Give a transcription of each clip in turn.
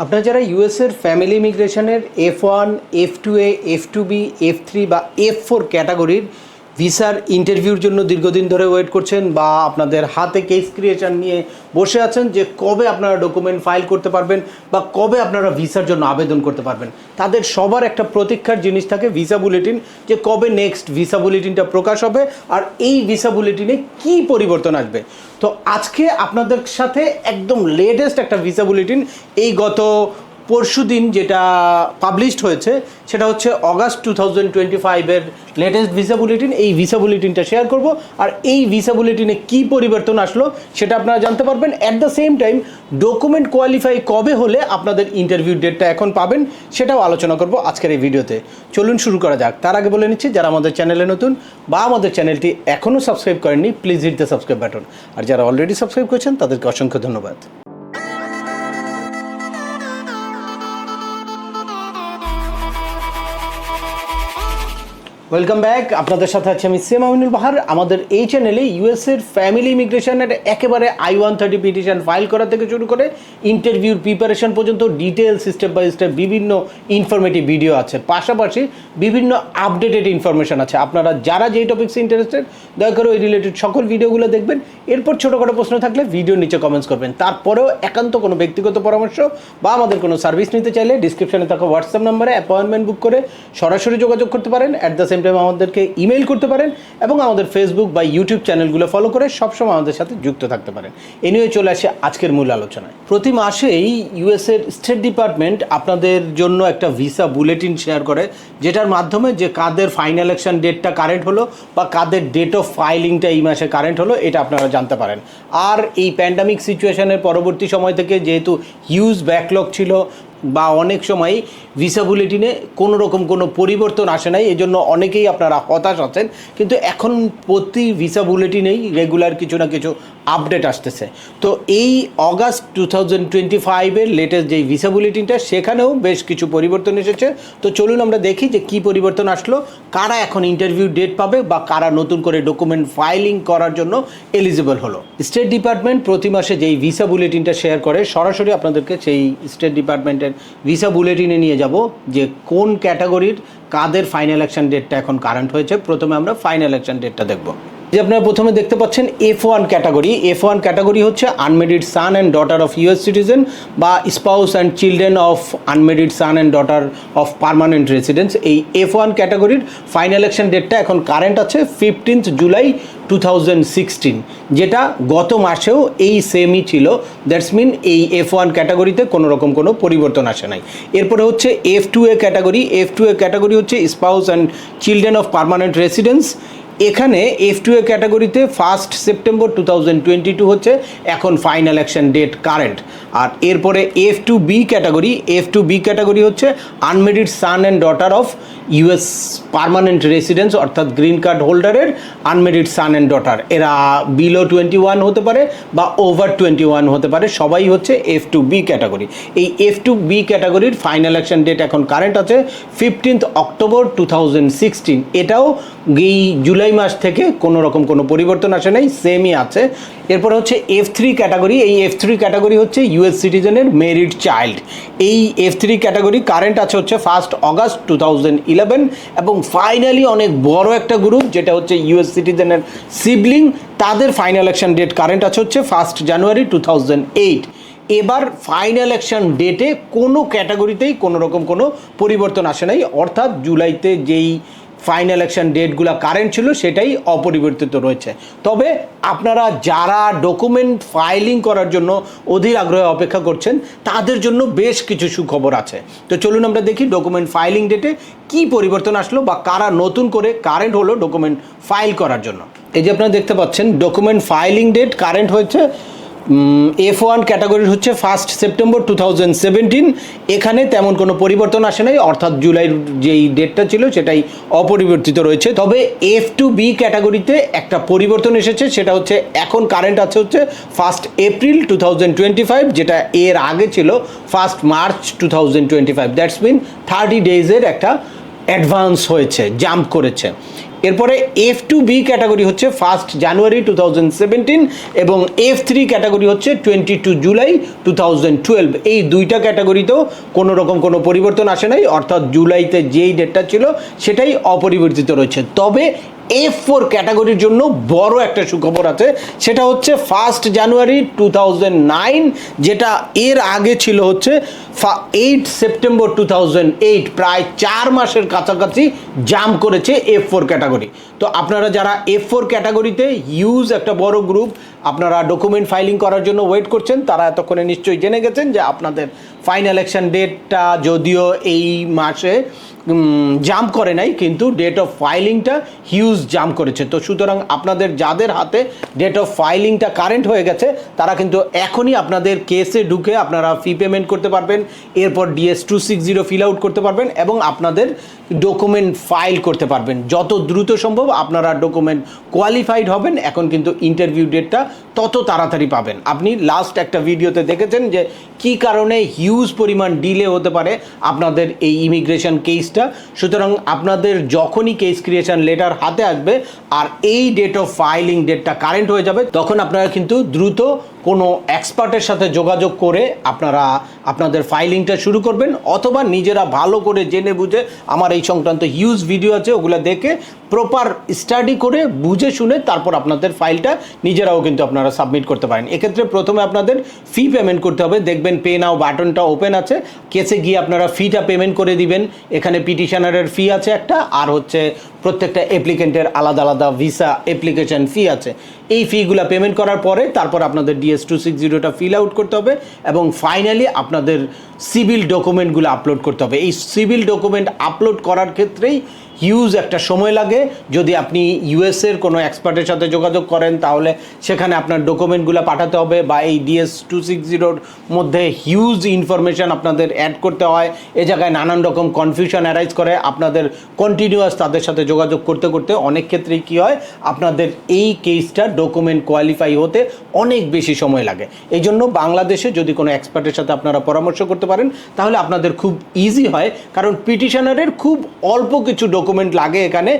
আপনারা যারা ইউএসের ফ্যামিলি ইমিগ্রেশনের F one F two A F two B F three বা এফ ফোর ক্যাটাগরির ভিসার ইন্টারভিউর জন্য দীর্ঘদিন ধরে ওয়েট করছেন বা আপনাদের হাতে কেস ক্রিয়েশন নিয়ে বসে আছেন যে কবে আপনারা ডকুমেন্ট ফাইল করতে পারবেন বা কবে আপনারা ভিসার জন্য আবেদন করতে পারবেন। তাদের সবার একটা প্রতীক্ষার জিনিস থাকে ভিসা বুলেটিন, যে কবে নেক্সট ভিসা বুলেটিনটা প্রকাশ হবে আর এই ভিসা বুলেটিনে কী পরিবর্তন আসবে। তো আজকে আপনাদের সাথে একদম লেটেস্ট একটা ভিসা বুলেটিন, এই গত পরশু দিন যেটা পাবলিশড হয়েছে, সেটা হচ্ছে অগাস্ট টু থাউজেন্ড টোয়েন্টি ফাইভের লেটেস্ট ভিসা বুলেটিন এই ভিসা বুলেটিনটা শেয়ার করব। আর এই ভিসা বুলেটিনে কী পরিবর্তন আসলো, সেটা আপনারা জানতে পারবেন। At the same time document qualify কবে হলে আপনাদের ইন্টারভিউ ডেটটা এখন পাবেন, সেটাও আলোচনা করব আজকের এই ভিডিওতে চলুন শুরু করা যাক। তার আগে বলে নিচ্ছি, যারা আমাদের চ্যানেলে নতুন বা আমাদের চ্যানেলটি এখনও সাবস্ক্রাইব করেননি please hit the subscribe button আর যারা অলরেডি সাবস্ক্রাইব করেছেন, তাদেরকে অসংখ্য ধন্যবাদ। ওয়েলকাম ব্যাক আপনাদের সাথে আছি আমি সেম আমিনুল বাহার আমাদের এই চ্যানেলে ইউএসের ফ্যামিলি ইমিগ্রেশনের একেবারে I one thirty petition file করা থেকে শুরু করে ইন্টারভিউর প্রিপারেশন পর্যন্ত ডিটেলস স্টেপ বাই স্টেপ বিভিন্ন ইনফরমেটিভ ভিডিও আছে। পাশাপাশি বিভিন্ন আপডেটেড ইনফরমেশন আছে। আপনারা যারা যেই টপিক্সে ইন্টারেস্টেড দয়া করে ওই রিলেটেড সকল ভিডিওগুলো দেখবেন। এরপর ছোটোখাটো প্রশ্ন থাকলে ভিডিও নিচে কমেন্টস করবেন। তারপরেও একান্ত কোনো ব্যক্তিগত পরামর্শ বা আমাদের কোনো সার্ভিস নিতে চাইলে ডিসক্রিপশনে থাকা হোয়াটসঅ্যাপ নাম্বারে অ্যাপয়েন্টমেন্ট বুক করে সরাসরি যোগাযোগ করতে পারেন। অ্যাট দ্য সেম টাইম আমাদেরকে ইমেল করতে পারেন এবং আমাদের ফেসবুক বা ইউটিউব চ্যানেলগুলো ফলো করে সবসময় আমাদের সাথে যুক্ত থাকতে পারেন। এ নিয়ে চলে আসে আজকের মূল আলোচনায়। প্রতি মাসেই ইউএসের স্টেট ডিপার্টমেন্ট আপনাদের জন্য একটা ভিসা বুলেটিন শেয়ার করে, যেটার মাধ্যমে যে কাদের ফাইনাল ইলেকশন ডেটটা কারেন্ট হলো বা কাদের ডেট অফ ফাইলিংটা এই মাসে কারেন্ট হলো, এটা আপনারা জানতে পারেন। আর এই প্যান্ডামিক সিচুয়েশনের পরবর্তী সময় থেকে যেহেতু হিউজ ব্যাকলগ ছিল বা অনেক সময় ভিসা বুলেটিনে কোনো রকম কোনো পরিবর্তন আসে নাই, এজন্য অনেকেই আপনারা হতাশ আছেন। কিন্তু এখন প্রতি ভিসা বুলেটিনেই রেগুলার কিছু না কিছু আপডেট আসতেছে। তো এই অগাস্ট টু থাউজেন্ড টোয়েন্টি ফাইভের লেটেস্ট যেই ভিসা বুলেটিনটা সেখানেও বেশ কিছু পরিবর্তন এসেছে। তো চলুন আমরা দেখি যে কী পরিবর্তন আসলো, কারা এখন ইন্টারভিউ ডেট পাবে বা কারা নতুন করে ডকুমেন্ট ফাইলিং করার জন্য এলিজিবল হলো। স্টেট ডিপার্টমেন্ট প্রতি মাসে যেই ভিসা বুলেটিনটা শেয়ার করে, সরাসরি আপনাদেরকে সেই স্টেট ডিপার্টমেন্টের ভিসা বুলেটিনে নিয়ে যাব, যে কোন ক্যাটাগরির কাদের ফাইনাল অ্যাকশন ডেটটা এখন কারেন্ট হয়েছে। প্রথমে আমরা ফাইনাল অ্যাকশন ডেটটা দেখব। যে আপনারা প্রথমে দেখতে পাচ্ছেন F one category F one category হচ্ছে unmarried son and daughter of US citizen বা spouse and children of unmarried son and daughter of permanent residence এই এফ ওয়ান ক্যাটাগরির ফাইনাল ইলেকশন ডেটটা এখন কারেন্ট আছে ফিফটিন্থ জুলাই টু যেটা গত মাসেও এই সেমই ছিল। দ্যাটস মিন এই এফ ওয়ান ক্যাটাগরিতে কোনো রকম কোনো পরিবর্তন আসে নাই। এরপরে হচ্ছে F two A category F two A category হচ্ছে spouse and children of permanent residence এখানে এফ টু এ ক্যাটাগরিতে first September two thousand twenty two হচ্ছে, এখন ফাইনাল অ্যাকশন ডেট কারেন্ট আর এরপরে F two B category F two B category হচ্ছে unmarried son and daughter of US permanent residence অর্থাৎ green card হোল্ডারের unmarried son and daughter এরা below twenty one হতে পারে বা ওভার টোয়েন্টি ওয়ান হতে পারে, সবাই হচ্ছে এফ টু বি ক্যাটাগরি। এই এফ টু বি ক্যাটাগরির ফাইনাল অ্যাকশন ডেট এখন কারেন্ট আছে fifteenth October two thousand sixteen এটাও এই জুলাই মাস থেকে কোনো রকম কোনো পরিবর্তন আসে নাই সেমই আছে। এরপর হচ্ছে এফ থ্রি ক্যাটাগরি এই এফ থ্রি ক্যাটাগরি হচ্ছে ইউএস সিটিজেনের মেরিড চাইল্ড এই এফ থ্রি ক্যাটাগরি কারেন্ট আছে হচ্ছে first August two thousand eleven এবং ফাইনালি অনেক বড় একটা গ্রুপ যেটা হচ্ছে ইউএস সিটিজেনের সিবলিং তাদের ফাইনাল অ্যাকশন ডেট কারেন্ট আছে হচ্ছে first January two thousand eight এবার ফাইনাল অ্যাকশন ডেটে কোনো ক্যাটাগরিতেই কোনো রকম কোনো পরিবর্তন আসে নাই, অর্থাৎ জুলাইতে যেই ফাইনাল অ্যাকশন ডেটগুলো কারেন্ট ছিল, সেটাই অপরিবর্তিত রয়েছে। তবে আপনারা যারা ডকুমেন্ট ফাইলিং করার জন্য অধীর আগ্রহে অপেক্ষা করছেন, তাদের জন্য বেশ কিছু সুখবর আছে। তো চলুন আমরা দেখি ডকুমেন্ট ফাইলিং ডেটে কি পরিবর্তন আসলো বা কারা নতুন করে কারেন্ট হলো ডকুমেন্ট ফাইল করার জন্য। এই যে আপনারা দেখতে পাচ্ছেন ডকুমেন্ট ফাইলিং ডেট কারেন্ট হয়েছে এফ ওয়ান ক্যাটাগরির হচ্ছে first September two thousand seventeen এখানে তেমন কোনো পরিবর্তন আসে নাই, অর্থাৎ জুলাইয়ের যেই ডেটটা ছিল সেটাই অপরিবর্তিত রয়েছে। তবে এফ টু বি ক্যাটাগরিতে একটা পরিবর্তন এসেছে, সেটা হচ্ছে এখন কারেন্ট আছে হচ্ছে first April two thousand twenty five যেটা এর আগে ছিল first March two thousand twenty five that's mean thirty ডেজের একটা অ্যাডভান্স হয়েছে জাম্প করেছে। এরপরে এফ টু বি ক্যাটাগরি হচ্ছে ফার্স্ট জানুয়ারি টু এবং এফ থ্রি ক্যাটাগরি হচ্ছে টোয়েন্টি টু জুলাই টু এই দুইটা ক্যাটাগরিতেও কোনো রকম কোনো পরিবর্তন আসে নাই, অর্থাৎ জুলাইতে যেই ডেটটা ছিল, সেটাই অপরিবর্তিত রয়েছে। তবে এফ ফোর ক্যাটাগরির জন্য বড় একটা সুখবর আছে। সেটা হচ্ছে ফার্স্ট জানুয়ারি টু যেটা এর আগে ছিল হচ্ছে এইট সেপ্টেম্বর টু প্রায় চার মাসের কাছাকাছি জাম করেছে এফ ফোর ক্যাটাগরি তো আপনারা যারা এফ ফোর ক্যাটাগরিতে ইউজ একটা বড় গ্রুপ আপনারা ডকুমেন্ট ফাইলিং করার জন্য ওয়েট করছেন, তারা এতক্ষণে নিশ্চয়ই জেনে গেছেন যে আপনাদের ফাইনাল ইলেকশন ডেটটা যদিও এই মাসে জাম্প করে নাই, কিন্তু ডেট অফ ফাইলিংটা হিউজ জাম্প করেছে। তো সুতরাং আপনাদের যাদের হাতে ডেট অফ ফাইলিংটা কারেন্ট হয়ে গেছে, তারা কিন্তু এখনই আপনাদের কেসে ঢুকে আপনারা ফি পেমেন্ট করতে পারবেন, এরপর DS two six zero fill out করতে পারবেন এবং আপনাদের ডকুমেন্ট ফাইল করতে পারবেন। যত দ্রুত সম্ভব আপনারা ডকুমেন্ট কোয়ালিফাইড হবেন, এখন কিন্তু ইন্টারভিউ ডেটটা তত তাড়াতাড়ি পাবেন। আপনি লাস্ট একটা ভিডিওতে দেখেছেন যে কি কারণে হিউজ পরিমাণ ডিলে হতে পারে আপনাদের এই ইমিগ্রেশন কেসটা সুতরাং আপনাদের যখনই কেস ক্রিয়েশন লেটার হাতে আসবে আর এই ডেট অফ ফাইলিং ডেটটা কারেন্ট হয়ে যাবে, তখন আপনারা কিন্তু দ্রুত কোনো এক্সপার্টের সাথে যোগাযোগ করে আপনারা আপনাদের ফাইলিংটা শুরু করবেন, অথবা নিজেরা ভালো করে জেনে বুঝে আমার এই সংক্রান্ত হিউজ ভিডিও আছে, ওগুলো দেখে প্রপার স্টাডি করে বুঝে শুনে তারপর আপনাদের ফাইলটা নিজেরাও কিন্তু আপনারা সাবমিট করতে পারেন। এক্ষেত্রে প্রথমে আপনাদের ফি পেমেন্ট করতে হবে। দেখবেন পে নাও বাটনটা ওপেন আছে। কেসে গিয়ে আপনারা ফিটা পেমেন্ট করে দিবেন। এখানে পিটিশনারের ফি আছে একটা, আর হচ্ছে প্রত্যেকটা অ্যাপ্লিকেন্টের আলাদা আলাদা ভিসা অ্যাপ্লিকেশন ফি আছে। এই ফিগুলো পেমেন্ট করার পরে তারপর আপনাদের ডিএস টু সিক্স জিরোটা ফিল আউট করতে হবে এবং ফাইনালি আপনাদের সিভিল ডকুমেন্টগুলো আপলোড করতে হবে। এই সিভিল ডকুমেন্ট আপলোড করার ক্ষেত্রেই হিউজ একটা সময় লাগে। যদি আপনি ইউএসের কোনো এক্সপার্টের সাথে যোগাযোগ করেন, তাহলে সেখানে আপনার ডকুমেন্টগুলো পাঠাতে হবে বা এই ডিএস টু সিক্স জিরোর মধ্যে হিউজ ইনফরমেশান আপনাদের অ্যাড করতে হয়। এ জায়গায় নানান রকম কনফিউশন অ্যারাইজ করে। আপনাদের কন্টিনিউয়াস তাদের সাথে যোগাযোগ করতে করতে অনেক ক্ষেত্রেই কী হয়, আপনাদের এই কেসটা ডকুমেন্ট কোয়ালিফাই হতে অনেক বেশি সময় লাগে। এই জন্য বাংলাদেশে যদি কোনো এক্সপার্টের সাথে আপনারা পরামর্শ করতে পারেন, তাহলে আপনাদের খুব ইজি হয়। কারণ পিটিশনারের খুব অল্প কিছু ডকুমেন্ট লাগে এখানে,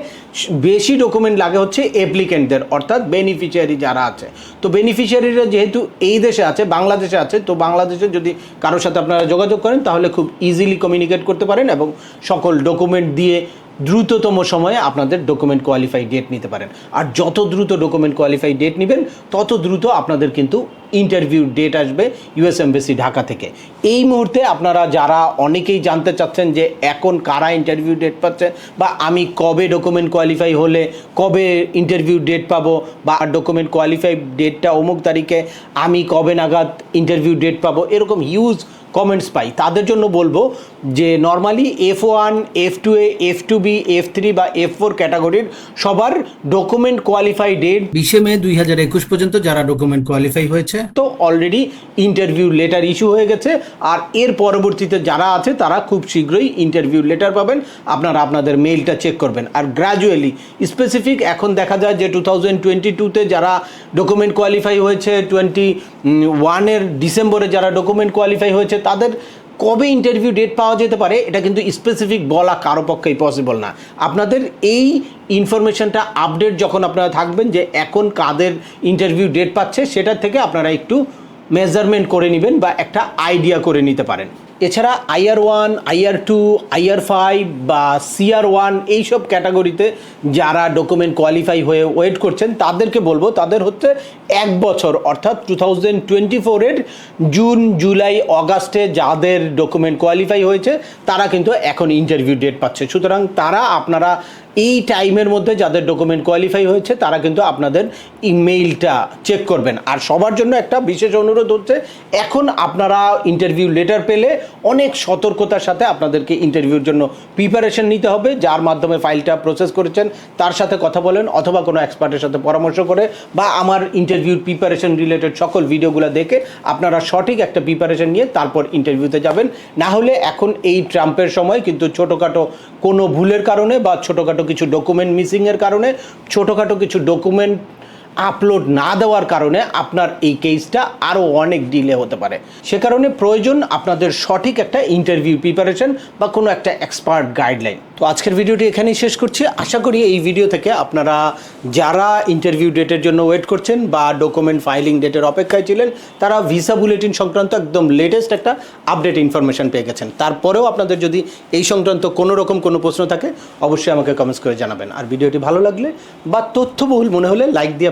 বেশি ডকুমেন্ট লাগে হচ্ছে অ্যাপ্লিকেন্টদের অর্থাৎ বেনিফিশিয়ারি যারা আছে। তো বেনিফিশিয়ারিরা যেহেতু এই দেশে আছে, বাংলাদেশে আছে, তো বাংলাদেশে যদি কারোর সাথে আপনারা যোগাযোগ করেন, তাহলে খুব ইজিলি কমিউনিকেট করতে পারেন এবং সকল ডকুমেন্ট দিয়ে দ্রুততম সময়ে আপনাদের ডকুমেন্ট কোয়ালিফাই ডেট নিতে পারেন। আর যত দ্রুত ডকুমেন্ট কোয়ালিফাই ডেট নেবেন, তত দ্রুত আপনাদের কিন্তু ইন্টারভিউ ডেট আসবে ইউএস এমবেসি ঢাকা থেকে। এই মুহূর্তে আপনারা যারা অনেকেই জানতে চাচ্ছেন যে এখন কারা ইন্টারভিউ ডেট পাচ্ছে বা আমি কবে ডকুমেন্ট কোয়ালিফাই হলে কবে ইন্টারভিউ ডেট পাবো বা ডকুমেন্ট কোয়ালিফাই ডেটটা অমুক তারিখে আমি কবে নাগাদ ইন্টারভিউ ডেট পাবো, এরকম হিউজ কমেন্টস পাই। তাদের জন্য বলব যে normally F one F two A F two B F three বা এফ ফোর ক্যাটাগরির সবার ডকুমেন্ট কোয়ালিফাই ডেট বিশে মে দুই হাজার একুশ পর্যন্ত যারা ডকুমেন্ট কোয়ালিফাই হয়েছে। তো অলরেডি ইন্টারভিউ লেটার ইস্যু হয়ে গেছে। আর এর পরবর্তীতে যারা আছে তারা খুব শীঘ্রই ইন্টারভিউ লেটার পাবেন। আপনারা আপনাদের মেইলটা চেক করবেন। আর গ্র্যাজুয়ালি স্পেসিফিক এখন দেখা যায় যে টু থাউজেন্ড টোয়েন্টি টুতে যারা ডকুমেন্ট কোয়ালিফাই হয়েছে টোয়েন্টি ওয়ানের ডিসেম্বরে যারা ডকুমেন্ট কোয়ালিফাই হয়েছে তাদের কবে ইন্টারভিউ ডেট পাওয়া যেতে পারে, এটা কিন্তু স্পেসিফিক বলা কারও পক্ষেই পসিবল না। আপনাদের এই ইনফরমেশনটা আপডেট যখন আপনারা থাকবেন যে এখন কাদের ইন্টারভিউ ডেট পাচ্ছে, সেটা থেকে আপনারা একটু মেজারমেন্ট করে নেবেন বা একটা আইডিয়া করে নিতে পারেন। এছাড়া IR one, IR two, IR five বা সিআর ওয়ান এইসব ক্যাটাগরিতে যারা ডকুমেন্ট কোয়ালিফাই হয়ে ওয়েট করছেন, তাদেরকে বলব তাদের হচ্ছে এক বছর, অর্থাৎ টু থাউজেন্ড টোয়েন্টি ফোরের জুন, জুলাই, অগাস্টে যাদের ডকুমেন্ট কোয়ালিফাই হয়েছে, তারা কিন্তু এখন ইন্টারভিউ ডেট পাচ্ছে। সুতরাং তারা আপনারা এই টাইমের মধ্যে যাদের ডকুমেন্ট কোয়ালিফাই হয়েছে, তারা কিন্তু আপনাদের ইমেইলটা চেক করবেন। আর সবার জন্য একটা বিশেষ অনুরোধ হচ্ছে, এখন আপনারা ইন্টারভিউ লেটার পেলে অনেক সতর্কতার সাথে আপনাদেরকে ইন্টারভিউর জন্য প্রিপারেশন নিতে হবে। যার মাধ্যমে ফাইলটা প্রসেস করেছেন, তার সাথে কথা বলেন, অথবা কোনো এক্সপার্টের সাথে পরামর্শ করে, বা আমার ইন্টারভিউর প্রিপারেশন রিলেটেড সকল ভিডিওগুলো দেখে আপনারা সঠিক একটা প্রিপারেশন নিয়ে তারপর ইন্টারভিউতে যাবেন। না হলে এখন এই ট্রাম্পের সময় কিন্তু ছোটোখাটো কোনো ভুলের কারণে বা ছোটোখাটো কিছু ডকুমেন্ট মিসিংয়ের কারণে ছোটোখাটো কিছু ডকুমেন্ট আপলোড না দেওয়ার কারণে আপনার এই কেসটা আরও অনেক ডিলে হতে পারে। সে কারণে প্রয়োজন আপনাদের সঠিক একটা ইন্টারভিউ প্রিপারেশন বা কোনো একটা এক্সপার্ট গাইডলাইন তো আজকের ভিডিওটি এখানেই শেষ করছি। আশা করি এই ভিডিও থেকে আপনারা যারা ইন্টারভিউ ডেটের জন্য ওয়েট করছেন বা ডকুমেন্ট ফাইলিং ডেটের অপেক্ষায় ছিলেন, তারা ভিসা বুলেটিন সংক্রান্ত একদম লেটেস্ট একটা আপডেট ইনফরমেশন পেয়ে গেছেন। তারপরেও আপনাদের যদি এই সংক্রান্ত কোনো রকম কোনো প্রশ্ন থাকে, অবশ্যই আমাকে কমেন্টস করে জানাবেন। আর ভিডিওটি ভালো লাগলে বা তথ্যবহুল মনে হলে লাইক দিয়ে